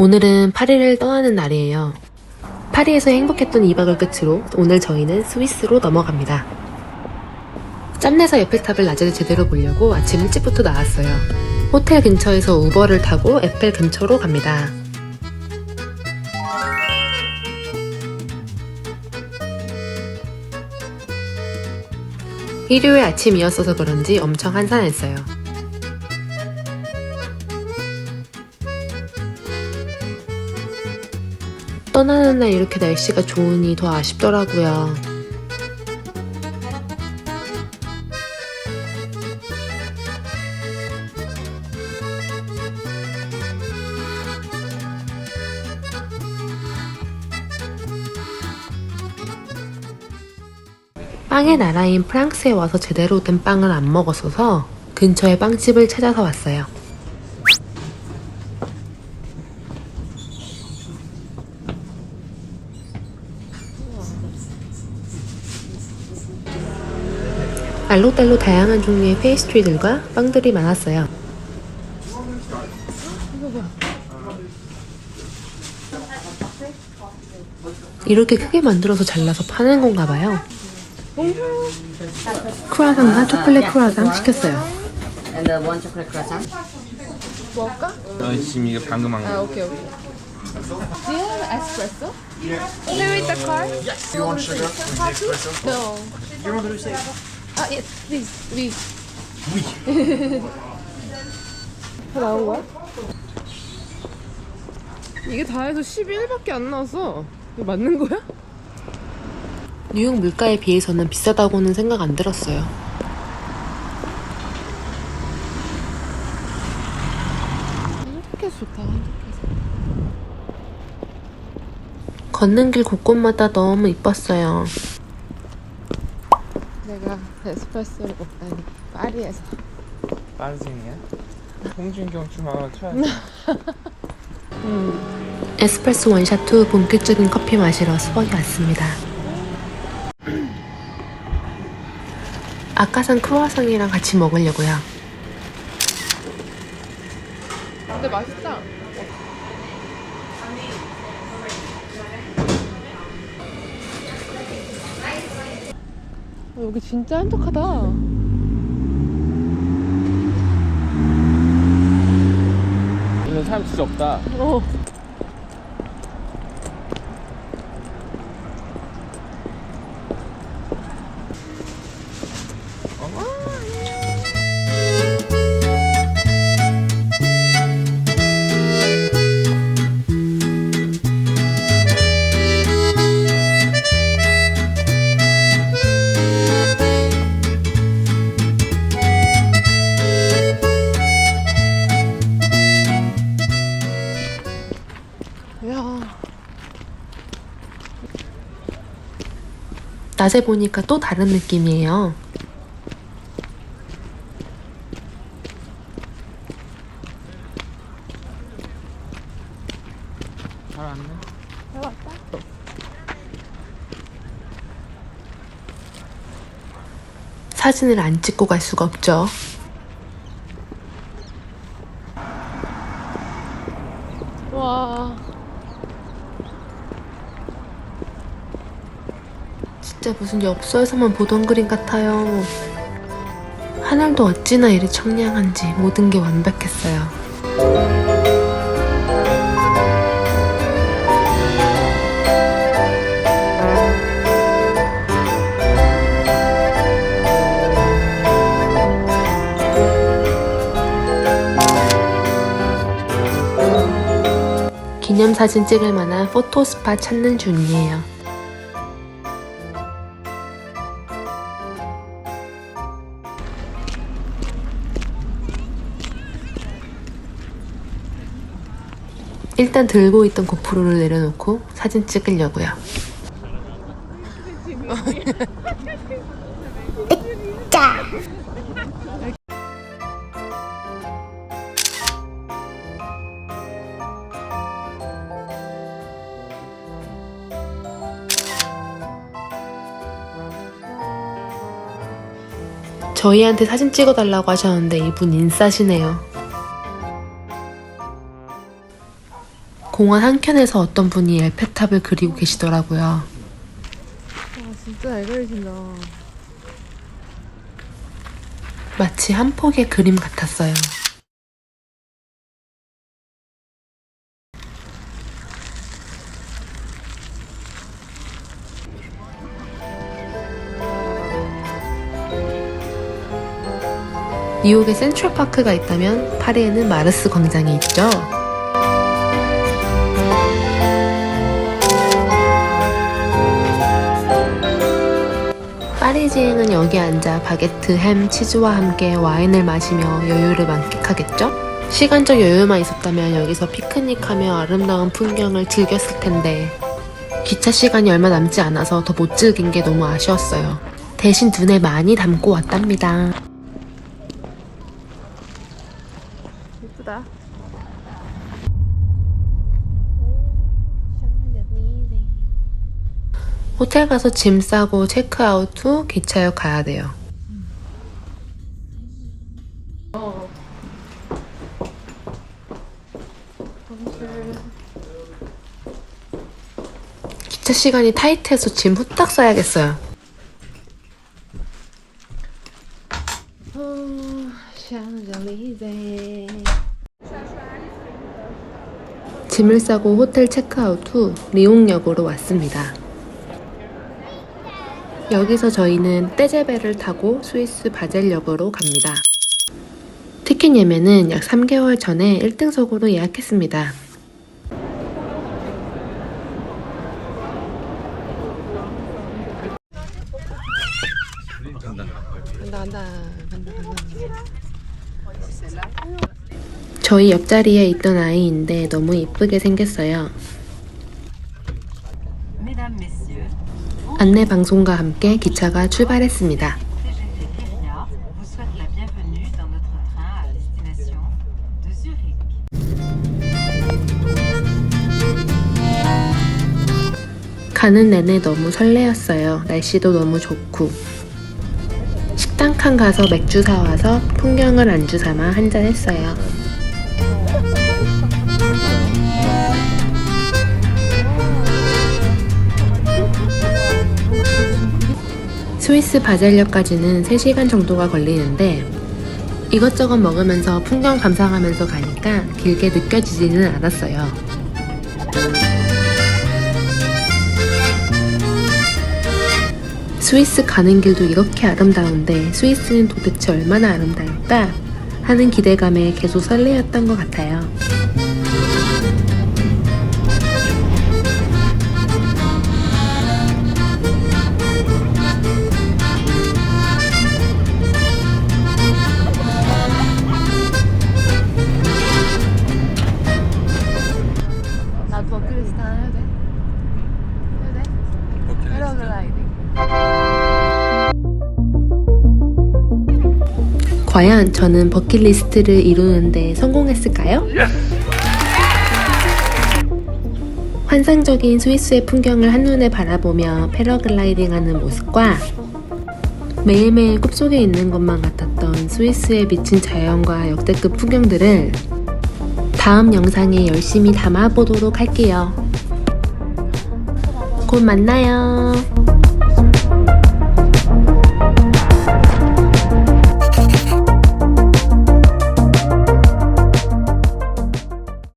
오늘은 파리를 떠나는 날이에요. 파리에서 행복했던 2박을 끝으로 오늘 저희는 스위스로 넘어갑니다. 짬내서 에펠탑을 낮에 제대로 보려고 아침 일찍부터 나왔어요. 호텔 근처에서 우버를 타고 에펠 근처로 갑니다. 일요일 아침이었어서 그런지 엄청 한산했어요. 떠나는 날 이렇게 날씨가 좋으니 더 아쉽더라고요. 빵의 나라인 프랑스에 와서 제대로 된 빵을 안 먹었어서 근처에 빵집을 찾아서 왔어요. 알록달록 다양한 종류의 페이스트리들과 빵들이 많았어요. 이렇게 크게 만들어서 잘라서 파는 건가 봐요. 크루아상과 초콜릿 크루아상 시켰어요. And the one chocolate croissant. 어, 지금 이게 방금 한 거. Okay, okay. Do you have espresso? Only with the car? Yes. You want sugar? No. You want to say? Yes, please. Oui. 다 나온 거야? 이게 다 해서 11밖에 안 나왔어. 이거 맞는 거야? 뉴욕 물가에 비해서는 비싸다고는 생각 안 들었어요. 한국에서 좋다. 걷는 길 곳곳마다 너무 이뻤어요. 내가 에스프레소를 먹다니 파리에서. 빤싱이야? 홍준경 춤 하나 춰야 에스프레소 원샷 후 본격적인 커피 마시러 수박이 왔습니다. 아까 산 크루아상이랑 같이 먹으려고요. 근데 맛있다. 여기 진짜 한적하다. 오늘 사람 진짜 없다. 어. 낮에 보니까 또 다른 느낌이에요. 잘 왔네. 잘 왔다. 사진을 안 찍고 갈 수가 없죠. 와, 진짜 무슨 엽서에서만 보던 그림 같아요. 하늘도 어찌나 이리 청량한지 모든 게 완벽했어요. 기념사진 찍을 만한 포토스팟 찾는 중이에요. 일단 들고 있던 고프로를 내려놓고 사진 찍으려고요. 저희한테 사진 찍어달라고 하셨는데 이분 인싸시네요. 공원 한켠에서 어떤 분이 엘페탑을 그리고 계시더라고요. 아 진짜 잘 그리신다. 마치 한 폭의 그림 같았어요. 뉴욕에 센트럴파크가 있다면 파리에는 마르스 광장이 있죠. 파리지행은 여기 앉아 바게트, 햄, 치즈와 함께 와인을 마시며 여유를 만끽하겠죠? 시간적 여유만 있었다면 여기서 피크닉하며 아름다운 풍경을 즐겼을 텐데 기차 시간이 얼마 남지 않아서 더 못 즐긴 게 너무 아쉬웠어요. 대신 눈에 많이 담고 왔답니다. 호텔 가서 짐 싸고 체크아웃 후 기차역 가야 돼요. 기차 시간이 타이트해서 짐 후딱 싸야겠어요. 짐을 싸고 호텔 체크아웃 후 리옹역으로 왔습니다. 여기서 저희는 떼제베를 타고 스위스 바젤역으로 갑니다. 티켓 예매는 약 3개월 전에 1등석으로 예약했습니다. 저희 옆자리에 있던 아이인데 너무 이쁘게 생겼어요. 안내 방송과 함께 기차가 출발했습니다. 가는 내내 너무 설레었어요. 날씨도 너무 좋고. 식당 칸 가서 맥주 사와서 풍경을 안주 삼아 한잔했어요. 스위스 바젤역까지는 3시간 정도가 걸리는데 이것저것 먹으면서 풍경 감상하면서 가니까 길게 느껴지지는 않았어요. 스위스 가는 길도 이렇게 아름다운데 스위스는 도대체 얼마나 아름다울까 하는 기대감에 계속 설레었던 것 같아요. 과연 저는 버킷리스트를 이루는데 성공했을까요? 환상적인 스위스의 풍경을 한눈에 바라보며 패러글라이딩하는 모습과 매일매일 꿈속에 있는 것만 같았던 스위스의 미친 자연과 역대급 풍경들을 다음 영상에 열심히 담아보도록 할게요. 곧 만나요.